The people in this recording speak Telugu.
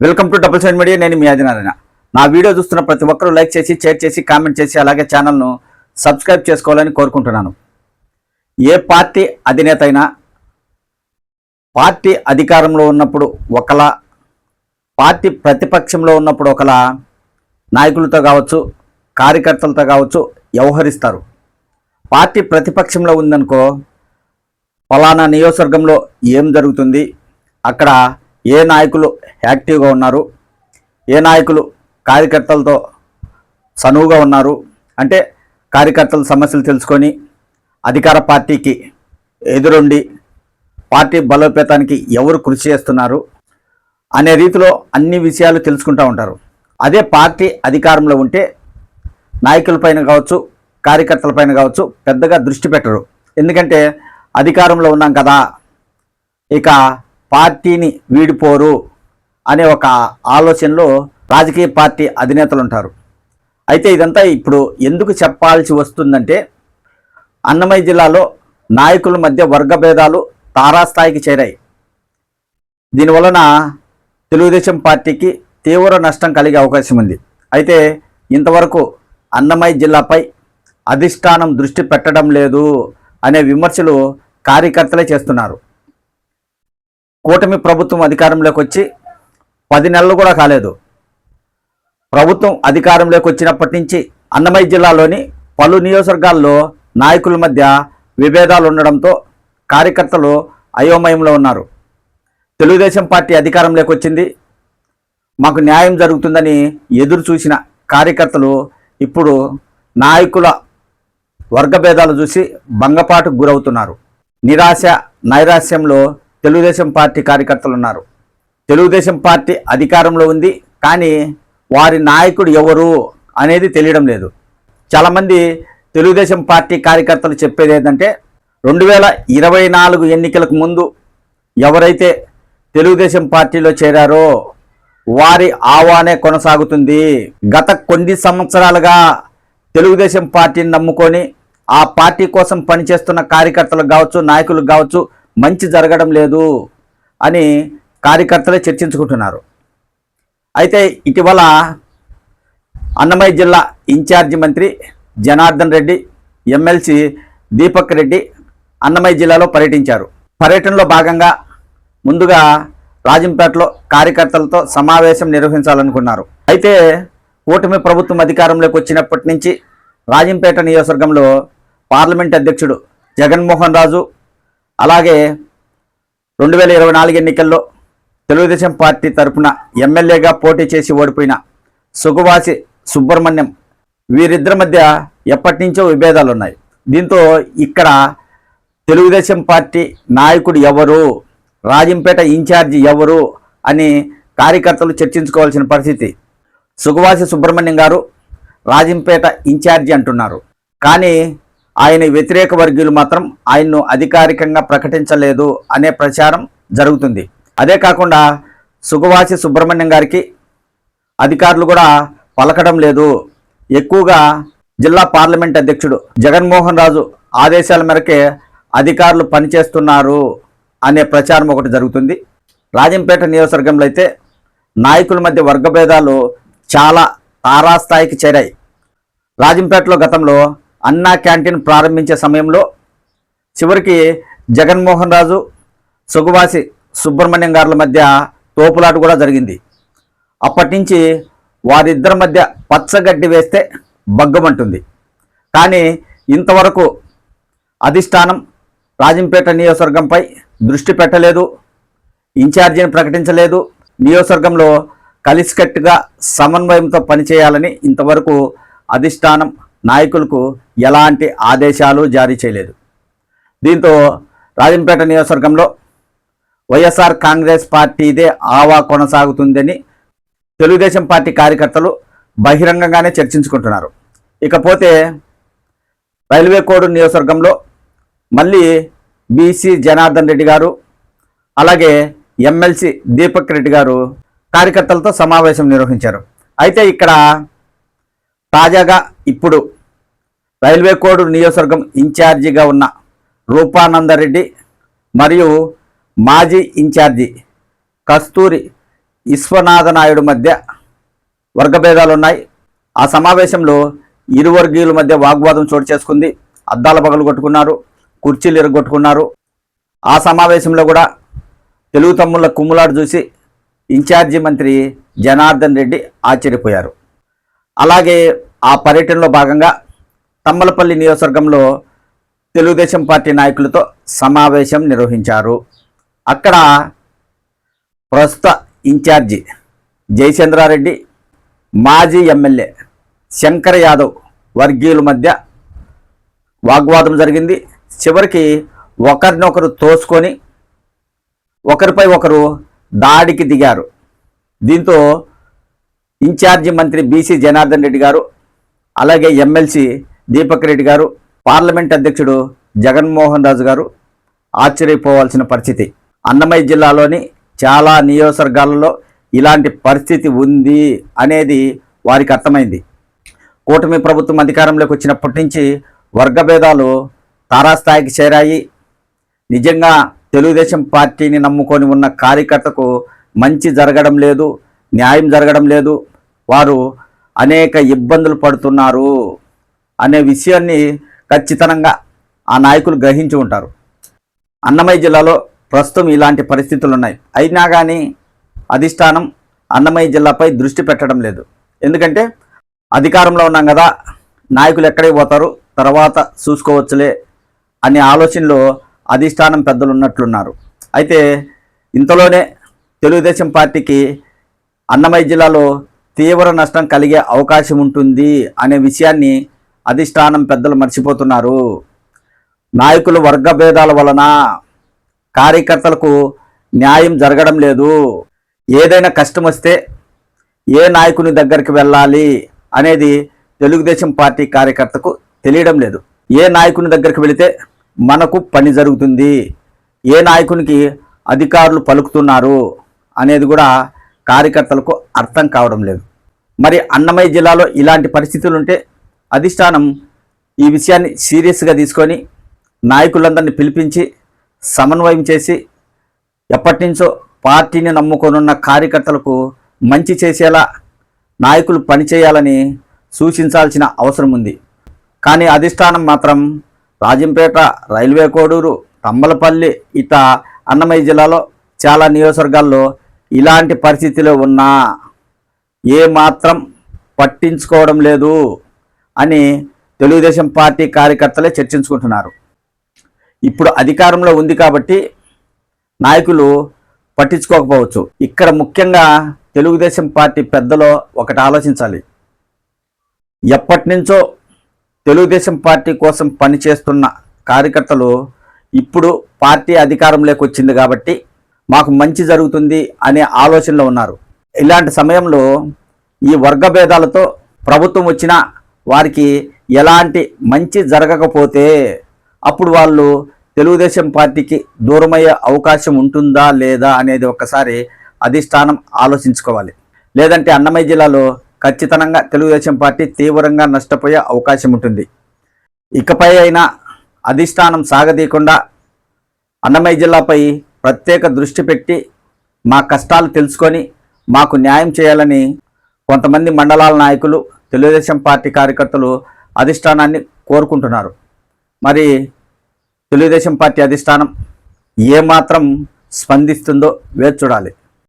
Welcome to double seven media నేను మీ ఆదినారాయణ. నా వీడియో చూస్తున్న ప్రతి ఒక్కరూ లైక్ చేసి షేర్ చేసి కామెంట్ చేసి అలాగే ఛానల్ను సబ్స్క్రైబ్ చేసుకోవాలని కోరుకుంటున్నాను. ఏ పార్టీ అధినేత అయినా పార్టీ అధికారంలో ఉన్నప్పుడు ఒకలా పార్టీ ప్రతిపక్షంలో ఉన్నప్పుడు ఒకలా నాయకులతో కావచ్చు కార్యకర్తలతో కావచ్చు వ్యవహరిస్తారు. పార్టీ ప్రతిపక్షంలో ఉందనుకో ఫలానా నియోజకవర్గంలో ఏం జరుగుతుంది అక్కడ ఏ నాయకులు యాక్టివ్గా ఉన్నారు? ఏ నాయకులు కార్యకర్తలతో సనువుగా ఉన్నారు? అంటే కార్యకర్తల సమస్యలు తెలుసుకొని అధికార పార్టీకి ఎదురుండి పార్టీ బలోపేతానికి ఎవరు కృషి చేస్తున్నారు అనే రీతిలో అన్ని విషయాలు తెలుసుకుంటూ ఉంటారు. అదే పార్టీ అధికారంలో ఉంటే నాయకులపైన కావచ్చు కార్యకర్తలపైన కావచ్చు పెద్దగా దృష్టి పెట్టరు. ఎందుకంటే అధికారంలో ఉన్నాం కదా ఇక పార్టీని వీడిపోరు అనే ఒక ఆలోచనలో రాజకీయ పార్టీ అధినేతలు ఉంటారు. అయితే ఇదంతా ఇప్పుడు ఎందుకు చెప్పాల్సి వస్తుందంటే అన్నమయ్య జిల్లాలో నాయకుల మధ్య వర్గ భేదాలు తారాస్థాయికి చేరాయి. దీనివలన తెలుగుదేశం పార్టీకి తీవ్ర నష్టం కలిగే అవకాశం ఉంది. అయితే ఇంతవరకు అన్నమయ్య జిల్లాపై అధిష్టానం దృష్టి పెట్టడం లేదు అనే విమర్శలు కార్యకర్తలే చేస్తున్నారు. కూటమి ప్రభుత్వం అధికారంలోకి వచ్చి పది నెలలు కూడా కాలేదు. ప్రభుత్వం అధికారంలోకి వచ్చినప్పటి నుంచి అన్నమయ్య జిల్లాలోని పలు నియోజకవర్గాల్లో నాయకుల మధ్య విభేదాలు ఉండడంతో కార్యకర్తలు అయోమయంలో ఉన్నారు. తెలుగుదేశం పార్టీ అధికారంలోకి వచ్చింది. మాకు న్యాయం జరుగుతుందని ఎదురు చూసిన కార్యకర్తలు ఇప్పుడు నాయకుల వర్గభేదాలు చూసి భంగపాటుకు గురవుతున్నారు. నిరాశ నైరాశ్యంలో తెలుగుదేశం పార్టీ కార్యకర్తలు ఉన్నారు తెలుగుదేశం పార్టీ అధికారంలో ఉంది కానీ వారి నాయకుడు ఎవరు అనేది తెలియడం లేదు. చాలామంది తెలుగుదేశం పార్టీ కార్యకర్తలు చెప్పేది ఏంటంటే రెండు వేల ఇరవై నాలుగు ఎన్నికలకు ముందు ఎవరైతే తెలుగుదేశం పార్టీలో చేరారో వారి ఆవానే కొనసాగుతుంది. గత కొన్ని సంవత్సరాలుగా తెలుగుదేశం పార్టీని నమ్ముకొని ఆ పార్టీ కోసం పనిచేస్తున్న కార్యకర్తలకు కావచ్చు నాయకులకు కావచ్చు మంచి జరగడం లేదు అని కార్యకర్తలే చర్చించుకుంటున్నారు. అయితే ఇటీవల అన్నమయ్య జిల్లా ఇన్ఛార్జి మంత్రి జనార్దన్ రెడ్డి ఎమ్మెల్సీ దీపక్ రెడ్డి అన్నమయ్య జిల్లాలో పర్యటించారు. పర్యటనలో భాగంగా ముందుగా రాజంపేటలో కార్యకర్తలతో సమావేశం నిర్వహించాలనుకున్నారు. అయితే కూటమి ప్రభుత్వం అధికారంలోకి వచ్చినప్పటి నుంచి రాజంపేట నియోజకవర్గంలో పార్లమెంట్ అధ్యక్షుడు జగన్మోహన్ రాజు అలాగే రెండు వేల ఇరవై నాలుగు ఎన్నికల్లో తెలుగుదేశం పార్టీ తరపున ఎమ్మెల్యేగా పోటీ చేసి ఓడిపోయిన సుఖవాసి సుబ్రహ్మణ్యం వీరిద్దరి మధ్య ఎప్పటి నుంచో విభేదాలు ఉన్నాయి దీంతో ఇక్కడ తెలుగుదేశం పార్టీ నాయకుడు ఎవరు రాజంపేట ఇన్ఛార్జి ఎవరు అని కార్యకర్తలు చర్చించుకోవాల్సిన పరిస్థితి సుఖవాసి సుబ్రహ్మణ్యం గారు రాజంపేట ఇన్ఛార్జి అంటున్నారు. కానీ ఆయన వ్యతిరేక వర్గీయులు మాత్రం ఆయన్ను అధికారికంగా ప్రకటించలేదు అనే ప్రచారం జరుగుతుంది. అదే కాకుండా సుగవాసి సుబ్రహ్మణ్యం గారికి అధికారులు కూడా పలకడం లేదు. ఎక్కువగా జిల్లా పార్లమెంట్ అధ్యక్షుడు జగన్మోహన్ రాజు ఆదేశాల మేరకే అధికారులు పనిచేస్తున్నారు అనే ప్రచారం ఒకటి జరుగుతుంది. రాజంపేట నియోజకవర్గంలో అయితే నాయకుల మధ్య వర్గభేదాలు చాలా తారాస్థాయికి చేరాయి. రాజంపేటలో గతంలో అన్నా క్యాంటీన్ ప్రారంభించే సమయంలో చివరికి జగన్మోహన్ రాజు సుగవాసి సుబ్రహ్మణ్యం గారుల మధ్య తోపులాట కూడా జరిగింది. అప్పటి నుంచి వారిద్దరి మధ్య పచ్చగడ్డి వేస్తే బగ్గమంటుంది కానీ ఇంతవరకు అధిష్టానం రాజంపేట నియోజకవర్గంపై దృష్టి పెట్టలేదు ఇన్ఛార్జీని ప్రకటించలేదు. నియోజకవర్గంలో కలిసికట్టుగా సమన్వయంతో పనిచేయాలని ఇంతవరకు అధిష్టానం నాయకులకు ఎలాంటి ఆదేశాలు జారీ చేయలేదు. దీంతో రాజంపేట నియోజకవర్గంలో వైఎస్ఆర్ కాంగ్రెస్ పార్టీదే ఆవా కొనసాగుతుందని తెలుగుదేశం పార్టీ కార్యకర్తలు బహిరంగంగానే చర్చించుకుంటున్నారు. ఇకపోతే రైల్వే కోడ్ నియోజకవర్గంలో మళ్ళీ బీసీ జనార్దన్ రెడ్డి గారు అలాగే ఎమ్మెల్సీ దీపక్ రెడ్డి గారు కార్యకర్తలతో సమావేశం నిర్వహించారు. అయితే ఇక్కడ తాజాగా ఇప్పుడు రైల్వే కోడ్ నియోజకవర్గం ఇన్ఛార్జిగా ఉన్న రూపానందరెడ్డి మరియు మాజీ ఇన్ఛార్జి కస్తూరి విశ్వనాథ నాయుడు మధ్య వర్గభేదాలు ఉన్నాయి ఆ సమావేశంలో ఇరు వర్గీయుల మధ్య వాగ్వాదం చోటు చేసుకుంది. అద్దాల పగలు కొట్టుకున్నారు కుర్చీలు ఎరగొట్టుకున్నారు ఆ సమావేశంలో కూడా తెలుగు తమ్ముళ్ళ కుమ్ములాడు చూసి ఇన్ఛార్జి మంత్రి జనార్దన్ రెడ్డి ఆశ్చర్యపోయారు. అలాగే ఆ పర్యటనలో భాగంగా తమ్మలపల్లి నియోజకవర్గంలో తెలుగుదేశం పార్టీ నాయకులతో సమావేశం నిర్వహించారు. అక్కడ ప్రస్తుత ఇన్ఛార్జి జయచంద్రారెడ్డి మాజీ ఎమ్మెల్యే శంకర్ యాదవ్ వర్గీయుల మధ్య వాగ్వాదం జరిగింది. చివరికి ఒకరినొకరు తోసుకొని ఒకరిపై ఒకరు దాడికి దిగారు. దీంతో ఇన్ఛార్జి మంత్రి బీసీ జనార్దన్ రెడ్డి గారు అలాగే ఎమ్మెల్సీ దీపక్ రెడ్డి గారు పార్లమెంట్ అధ్యక్షుడు జగన్మోహన్ రాజు గారు ఆశ్చర్యపోవాల్సిన పరిస్థితి. అన్నమయ్య జిల్లాలోని చాలా నియోజకవర్గాలలో ఇలాంటి పరిస్థితి ఉంది అనేది వారికి అర్థమైంది. కూటమి ప్రభుత్వం అధికారంలోకి వచ్చినప్పటి నుంచి వర్గభేదాలు తారాస్థాయికి చేరాయి. నిజంగా తెలుగుదేశం పార్టీని నమ్ముకొని ఉన్న కార్యకర్తకు మంచి జరగడం లేదు న్యాయం జరగడం లేదు. వారు అనేక ఇబ్బందులు పడుతున్నారు అనే విషయాన్ని ఖచ్చితంగా ఆ నాయకులు గ్రహించి ఉంటారు. అన్నమయ్య జిల్లాలో ప్రస్తుతం ఇలాంటి పరిస్థితులు ఉన్నాయి. అయినా కానీ అధిష్టానం అన్నమయ్య జిల్లాపై దృష్టి పెట్టడం లేదు. ఎందుకంటే అధికారంలో ఉన్నాం కదా నాయకులు ఎక్కడికి పోతారు తర్వాత చూసుకోవచ్చులే అనే ఆలోచనలో అధిష్టానం పెద్దలు ఉన్నట్లున్నారు. అయితే ఇంతలోనే తెలుగుదేశం పార్టీకి అన్నమయ్య జిల్లాలో తీవ్ర నష్టం కలిగే అవకాశం ఉంటుంది అనే విషయాన్ని అధిష్టానం పెద్దలు మర్చిపోతున్నారు. నాయకుల వర్గభేదాల వలన కార్యకర్తలకు న్యాయం జరగడం లేదు. ఏదైనా కష్టం వస్తే ఏ నాయకుని దగ్గరికి వెళ్ళాలి అనేది తెలుగుదేశం పార్టీ కార్యకర్తకు తెలియడం లేదు. ఏ నాయకుని దగ్గరికి వెళితే మనకు పని జరుగుతుంది. ఏ నాయకునికి అధికారులు పలుకుతున్నారు అనేది కూడా కార్యకర్తలకు అర్థం కావడం లేదు. మరి అన్నమయ్య జిల్లాలో ఇలాంటి పరిస్థితులు ఉంటే అధిష్టానం ఈ విషయాన్ని సీరియస్గా తీసుకొని నాయకులందరినీ పిలిపించి సమన్వయం చేసి ఎప్పటి నుంచో పార్టీని నమ్ముకొనున్న కార్యకర్తలకు మంచి చేసేలా నాయకులు పనిచేయాలని సూచించాల్సిన అవసరం ఉంది. కానీ అధిష్టానం మాత్రం రాజంపేట రైల్వే కోడూరు తమ్మలపల్లి ఇట అన్నమయ్య జిల్లాలో చాలా నియోజకవర్గాల్లో ఇలాంటి పరిస్థితిలో ఉన్నా ఏ మాత్రం పట్టించుకోవడం లేదు అని తెలుగుదేశం పార్టీ కార్యకర్తలే చర్చించుకుంటున్నారు. ఇప్పుడు అధికారంలో ఉంది కాబట్టి నాయకులు పట్టించుకోకపోవచ్చు. ఇక్కడ ముఖ్యంగా తెలుగుదేశం పార్టీ పెద్దలో ఒకటి ఆలోచించాలి. ఎప్పటి నుంచో తెలుగుదేశం పార్టీ కోసం పనిచేస్తున్న కార్యకర్తలు ఇప్పుడు పార్టీ అధికారంలోకి వచ్చింది కాబట్టి మాకు మంచి జరుగుతుంది అనే ఆలోచనలో ఉన్నారు. ఇలాంటి సమయంలో ఈ వర్గ భేదాలతో ప్రభుత్వం వచ్చినా వారికి ఎలాంటి మంచి జరగకపోతే అప్పుడు వాళ్ళు తెలుగుదేశం పార్టీకి దూరమయ్యే అవకాశం ఉంటుందా లేదా అనేది ఒక్కసారి అధిష్టానం ఆలోచించుకోవాలి. లేదంటే అన్నమయ్య జిల్లాలో ఖచ్చితంగా తెలుగుదేశం పార్టీ తీవ్రంగా నష్టపోయే అవకాశం ఉంటుంది. ఇకపై అయినా అధిష్టానం సాగదీయకుండా అన్నమయ్య జిల్లాపై ప్రత్యేక దృష్టి పెట్టి మా కష్టాలు తెలుసుకొని మాకు న్యాయం చేయాలని కొంతమంది మండలాల నాయకులు తెలుగుదేశం పార్టీ కార్యకర్తలు అధిష్టానాన్ని కోరుకుంటున్నారు. మరి తెలుగుదేశం పార్టీ అధిష్టానం ఏమాత్రం స్పందిస్తుందో వేచి చూడాలి.